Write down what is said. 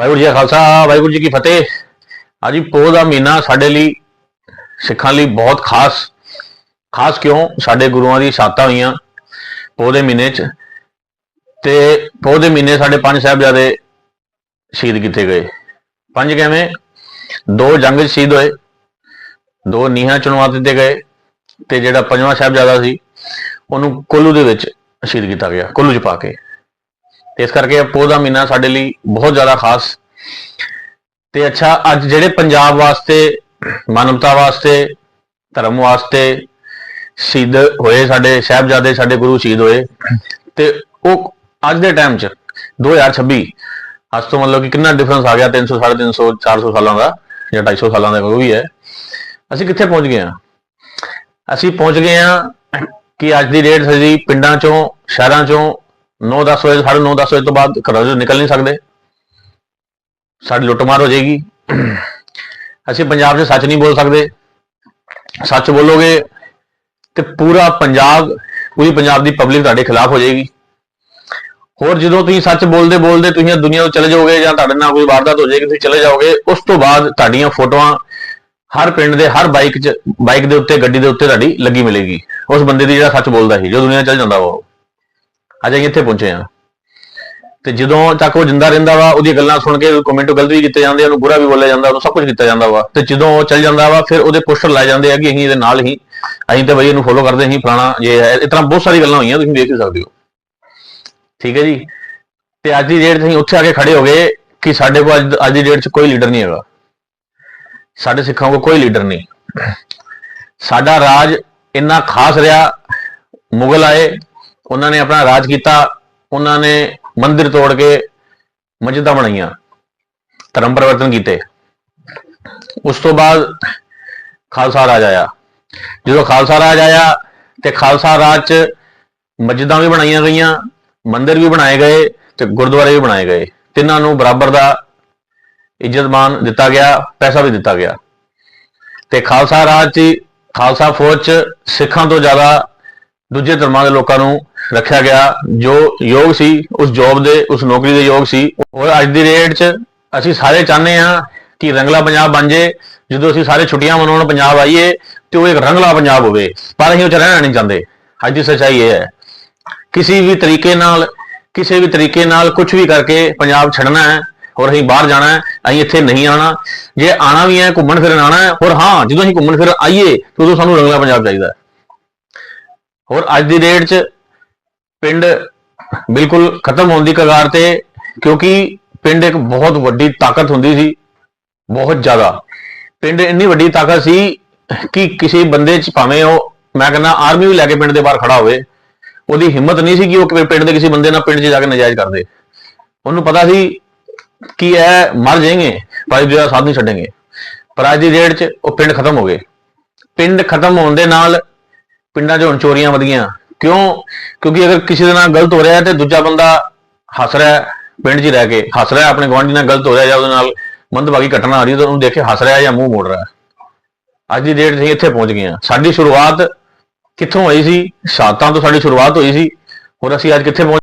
ਵਾਹਿਗੁਰੂ ਜੀ ਕਾ ਖਾਲਸਾ, ਵਾਹਿਗੁਰੂ ਜੀ ਕੀ ਫਤਿਹ। ਅੱਜ ਹੀ ਪੋਹ ਦਾ ਮਹੀਨਾ ਸਾਡੇ ਲਈ, ਸਿੱਖਾਂ ਲਈ ਬਹੁਤ ਖਾਸ। ਖਾਸ ਕਿਉਂ? ਸਾਡੇ ਗੁਰੂਆਂ ਦੀ ਸ਼ਾਤਾਂ ਹੋਈਆਂ ਪੋਹ ਦੇ ਮਹੀਨੇ 'ਚ। ਤੇ ਪੋਹ ਦੇ ਮਹੀਨੇ ਸਾਡੇ ਪੰਜ ਸਾਹਿਬਜ਼ਾਦੇ ਸ਼ਹੀਦ ਕੀਤੇ ਗਏ। ਪੰਜ ਕਿਵੇਂ? ਦੋ ਜੰਗ 'ਚ ਸ਼ਹੀਦ ਹੋਏ, ਦੋ ਨੀਹਾਂ ਚੁਣਵਾ ਦਿੱਤੇ ਗਏ ਤੇ ਜਿਹੜਾ ਪੰਜਵਾਂ ਸਾਹਿਬਜ਼ਾਦਾ ਸੀ, ਉਹਨੂੰ ਕੋਲੂ ਦੇ ਵਿੱਚ ਸ਼ਹੀਦ ਕੀਤਾ ਗਿਆ, ਕੋਲੂ 'ਚ ਪਾ ਕੇ। ਤੇ ਇਸ ਕਰਕੇ ਪੋਹ ਦਾ ਮਹੀਨਾ ਸਾਡੇ ਲਈ ਬਹੁਤ ਜ਼ਿਆਦਾ ਖਾਸ। ਤੇ ਅੱਛਾ, ਅੱਜ ਜਿਹੜੇ ਪੰਜਾਬ ਵਾਸਤੇ, ਮਾਨਵਤਾ ਵਾਸਤੇ, ਧਰਮ ਵਾਸਤੇ ਸ਼ਹੀਦ ਹੋਏ ਸਾਡੇ, ਸਾਹਿਬਜ਼ਾਦੇ ਸਾਡੇ ਗੁਰੂ ਸ਼ਹੀਦ ਹੋਏ, ਤੇ ਉਹ ਅੱਜ ਦੇ ਟਾਈਮ 'ਚ 2026 ਅੱਜ ਤੋਂ ਮਤਲਬ ਕਿ ਕਿੰਨਾ ਡਿਫਰੈਂਸ ਆ ਗਿਆ 300 350 400 ਸਾਲਾਂ ਦਾ, ਜਾਂ 250 ਸਾਲਾਂ ਦਾ ਕੋਈ ਵੀ ਹੈ। ਅਸੀਂ ਕਿੱਥੇ ਪਹੁੰਚ ਗਏ ਹਾਂ? ਅਸੀਂ ਪਹੁੰਚ ਗਏ ਹਾਂ ਕਿ ਅੱਜ ਦੀ ਡੇਟ ਅਸੀਂ ਪਿੰਡਾਂ ਚੋਂ, ਸ਼ਹਿਰਾਂ ਚੋਂ 9-10 ਵਜੇ, ਸਾਢੇ 9-10 ਵਜੇ ਤੋਂ ਬਾਅਦ ਘਰੋਂ ਚੋਂ ਨਿਕਲ ਨਹੀਂ ਸਕਦੇ, ਸਾਡੀ ਲੁੱਟਮਾਰ ਹੋ ਜਾਏਗੀ। ਅਸੀਂ ਪੰਜਾਬ 'ਚ ਸੱਚ ਨਹੀਂ ਬੋਲ ਸਕਦੇ। ਸੱਚ ਬੋਲੋਗੇ ਤੇ ਪੂਰਾ ਪੰਜਾਬ, ਪੂਰੀ ਪੰਜਾਬ ਦੀ ਪਬਲਿਕ ਤੁਹਾਡੇ ਖਿਲਾਫ ਹੋ ਜਾਏਗੀ। ਹੋਰ ਜਦੋਂ ਤੁਸੀਂ ਸੱਚ ਬੋਲਦੇ ਬੋਲਦੇ ਤੁਸੀਂ ਦੁਨੀਆ ਤੋਂ ਚਲੇ ਜਾਓਗੇ ਜਾਂ ਤੁਹਾਡੇ ਨਾਲ ਕੋਈ ਵਾਰਦਾਤ ਹੋ ਜਾਏਗੀ, ਤੁਸੀਂ ਚਲੇ ਜਾਓਗੇ, ਉਸ ਤੋਂ ਬਾਅਦ ਤੁਹਾਡੀਆਂ ਫੋਟੋਆਂ ਹਰ ਪਿੰਡ ਦੇ, ਹਰ ਬਾਈਕ 'ਚ ਬਾਈਕ ਦੇ ਉੱਤੇ, ਗੱਡੀ ਦੇ ਉੱਤੇ ਤੁਹਾਡੀ ਲੱਗੀ ਮਿਲੇਗੀ। ਉਸ ਬੰਦੇ ਦੀ ਜਿਹੜਾ ਸੱਚ ਬੋਲਦਾ ਸੀ, ਜੋ ਦੁਨੀਆ 'ਚ ਜਾਂਦਾ ਵਾ ਉਹ। ਅੱਜ ਅਸੀਂ ਇੱਥੇ ਪਹੁੰਚੇ ਆ ਤੇ ਜਦੋਂ ਤੱਕ ਉਹ ਜਿੰਦਾ ਰਹਿੰਦਾ ਵਾ, ਉਹਦੀਆਂ ਗੱਲਾਂ ਸੁਣ ਕੇ ਕਮੈਂਟ ਗਲਤ ਵੀ ਕੀਤੇ ਜਾਂਦੇ ਉਹਨੂੰ ਬੁਰਾ ਵੀ ਬੋਲਿਆ ਜਾਂਦਾ, ਉਹਨੂੰ ਸਭ ਕੁਝ ਕੀਤਾ ਜਾਂਦਾ ਵਾ। ਤੇ ਜਦੋਂ ਉਹ ਚੱਲ ਜਾਂਦਾ ਵਾ, ਫਿਰ ਉਹਦੇ ਪੋਸਟਰ ਲਾਏ ਜਾਂਦੇ ਆ ਕਿ ਅਸੀਂ ਇਹਦੇ ਨਾਲ ਹੀ, ਅਸੀਂ ਤਾਂ ਬਈ ਇਹਨੂੰ ਫੋਲੋ ਕਰਦੇ ਅਸੀਂ ਫਲਾਣਾ ਇਹ ਹੈ, ਇਸ ਤਰ੍ਹਾਂ ਬਹੁਤ ਸਾਰੀ ਗੱਲਾਂ ਹੋਈਆਂ, ਤੁਸੀਂ ਦੇਖ ਸਕਦੇ ਹੋ। ਠੀਕ ਹੈ ਜੀ? ਤੇ ਅੱਜ ਦੀ ਡੇਟ 'ਚ ਅਸੀਂ ਉੱਥੇ ਆ ਕੇ ਖੜੇ ਹੋ ਗਏ ਕਿ ਸਾਡੇ ਕੋਲ ਅੱਜ ਅੱਜ ਦੀ ਡੇਟ 'ਚ ਕੋਈ ਲੀਡਰ ਨਹੀਂ ਹੈਗਾ। ਸਾਡੇ ਸਿੱਖਾਂ ਕੋਲ ਕੋਈ ਲੀਡਰ ਨਹੀਂ। ਸਾਡਾ ਰਾਜ ਇੰਨਾ ਖਾਸ ਰਿਹਾ, ਮੁਗਲ ਆਏ ਉਹਨਾਂ ਨੇ ਆਪਣਾ ਰਾਜ ਕੀਤਾ, ਉਹਨਾਂ ਨੇ ਮੰਦਿਰ ਤੋੜ ਕੇ ਮਸਜਿਦਾਂ ਬਣਾਈਆਂ, ਧਰਮ ਪਰਿਵਰਤਨ ਕੀਤੇ। ਉਸ ਤੋਂ ਬਾਅਦ ਖਾਲਸਾ ਰਾਜ ਆਇਆ। ਜਦੋਂ ਖਾਲਸਾ ਰਾਜ ਆਇਆ ਤੇ ਖਾਲਸਾ ਰਾਜ ਚ ਮਸਜਿਦਾਂ ਵੀ ਬਣਾਈਆਂ ਗਈਆਂ, ਮੰਦਿਰ ਵੀ ਬਣਾਏ ਗਏ ਤੇ ਗੁਰਦੁਆਰੇ ਵੀ ਬਣਾਏ ਗਏ। ਤਿੰਨਾਂ ਨੂੰ ਬਰਾਬਰ ਦਾ ਇੱਜ਼ਤ ਮਾਨ ਦਿੱਤਾ ਗਿਆ, ਪੈਸਾ ਵੀ ਦਿੱਤਾ ਗਿਆ। ਤੇ ਖਾਲਸਾ ਰਾਜ ਚ ਖਾਲਸਾ ਫੌਜ ਚ ਸਿੱਖਾਂ ਤੋਂ ਜ਼ਿਆਦਾ ਦੂਜੇ ਧਰਮਾਂ ਦੇ ਲੋਕਾਂ ਨੂੰ ਰੱਖਿਆ ਗਿਆ। ਜੋ ਯੋਗ ਸੀ, ਉਸ ਜੌਬ ਦੇ, ਉਸ ਨੌਕਰੀ ਦੇ ਯੋਗ ਸੀ। ਔਰ ਅੱਜ ਦੀ ਡੇਟ 'ਚ ਅਸੀਂ ਸਾਰੇ ਚਾਹੁੰਦੇ ਹਾਂ ਕਿ ਰੰਗਲਾ ਪੰਜਾਬ ਬਣ ਜੇ। ਜਦੋਂ ਅਸੀਂ ਸਾਰੇ ਛੁੱਟੀਆਂ ਮਨਾਉਣ ਪੰਜਾਬ ਆਈਏ, ਤੇ ਉਹ ਇੱਕ ਰੰਗਲਾ ਪੰਜਾਬ ਹੋਵੇ। ਪਰ ਅਸੀਂ ਉਹ 'ਚ ਰਹਿਣਾ ਨਹੀਂ ਚਾਹੁੰਦੇ। ਅੱਜ ਦੀ ਸੱਚਾਈ ਇਹ ਹੈ। ਕਿਸੇ ਵੀ ਤਰੀਕੇ ਨਾਲ, ਕਿਸੇ ਵੀ ਤਰੀਕੇ ਨਾਲ ਕੁਝ ਵੀ ਕਰਕੇ ਪੰਜਾਬ ਛੱਡਣਾ ਹੈ ਔਰ ਅਸੀਂ ਬਾਹਰ ਜਾਣਾ ਹੈ, ਅਸੀਂ ਇੱਥੇ ਨਹੀਂ ਆਣਾ ਜੇ ਆਣਾ ਵੀ ਹੈ, ਘੁੰਮਣ ਫਿਰਨ ਆਣਾ ਹੈ ਔਰ ਹਾਂ, ਜਦੋਂ ਅਸੀਂ ਘੁੰਮਣ ਫਿਰਨ ਆਈਏ, ਤੇ ਉਦੋਂ ਸਾਨੂੰ ਰੰਗਲਾ ਪੰਜਾਬ ਚਾਹੀਦਾ ਹੈ। ਔਰ ਅੱਜ ਦੀ ਡੇਟ 'ਚ ਪਿੰਡ ਬਿਲਕੁਲ ਖਤਮ ਹੋਣ ਦੀ ਕਗਾਰ ਤੇ, ਕਿਉਂਕਿ ਪਿੰਡ ਇੱਕ ਬਹੁਤ ਵੱਡੀ ਤਾਕਤ ਹੁੰਦੀ ਸੀ, ਬਹੁਤ ਜ਼ਿਆਦਾ। ਪਿੰਡ ਇੰਨੀ ਵੱਡੀ ਤਾਕਤ ਸੀ ਕਿ ਕਿਸੇ ਬੰਦੇ 'ਚ ਭਾਵੇਂ ਉਹ, ਮੈਂ ਕਹਿੰਦਾ ਆਰਮੀ ਵੀ ਲੈ ਕੇ ਪਿੰਡ ਦੇ ਬਾਹਰ ਖੜਾ ਹੋਵੇ, ਉਹਦੀ ਹਿੰਮਤ ਨਹੀਂ ਸੀ ਕਿ ਉਹ ਪਿੰਡ ਦੇ ਕਿਸੇ ਬੰਦੇ ਨਾਲ ਪਿੰਡ 'ਚ ਜਾ ਕੇ ਨਜਾਇਜ਼ ਕਰਦੇ। ਉਹਨੂੰ ਪਤਾ ਸੀ ਕਿ ਇਹ ਮਰ ਜਾਣਗੇ ਭਾਈ ਜਿਹੜਾ ਸਾਥ ਨਹੀਂ ਛੱਡਣਗੇ। ਪਰ ਅੱਜ ਦੀ ਡੇਟ 'ਚ ਉਹ ਪਿੰਡ ਖਤਮ ਹੋ ਗਏ। ਪਿੰਡ ਖਤਮ ਹੋਣ ਦੇ ਨਾਲ ਪਿੰਡਾਂ 'ਚ ਹੁਣ ਚੋਰੀਆਂ ਵਧੀਆਂ। ਕਿਉਂ? ਕਿਉਂਕਿ ਅਗਰ ਕਿਸੇ ਦੇ ਨਾਲ ਗਲਤ ਹੋ ਰਿਹਾ ਹੈ ਤੇ ਦੂਜਾ ਬੰਦਾ ਹੱਸ ਰਿਹਾ ਹੈ, ਪਿੰਡ 'ਚ ਹੀ ਰਹਿ ਕੇ ਹੱਸ ਰਿਹਾ ਹੈ, ਆਪਣੇ ਗੁਆਂਢੀ ਨਾਲ ਗਲਤ ਹੋ ਰਿਹਾ ਜਾਂ ਉਹਦੇ ਨਾਲ ਮੰਦਭਾਗੀ ਘਟਨਾ ਆ ਰਹੀ ਹੈ ਤਾਂ ਉਹਨੂੰ ਦੇਖ ਕੇ ਹੱਸ ਰਿਹਾ ਹੈ ਜਾਂ ਮੂੰਹ ਮੋੜ ਰਿਹਾ ਹੈ। ਅੱਜ ਦੀ ਡੇਟ 'ਚ ਅਸੀਂ ਇੱਥੇ ਪਹੁੰਚ ਗਏ ਹਾਂ। ਸਾਡੀ ਸ਼ੁਰੂਆਤ ਕਿੱਥੋਂ ਹੋਈ ਸੀ? ਸ਼ਹਾਦਤਾਂ ਤੋਂ ਸਾਡੀ ਸ਼ੁਰੂਆਤ ਹੋਈ ਸੀ। ਹੋਰ ਅਸੀਂ ਅੱਜ ਕਿੱਥੇ ਪਹੁੰਚ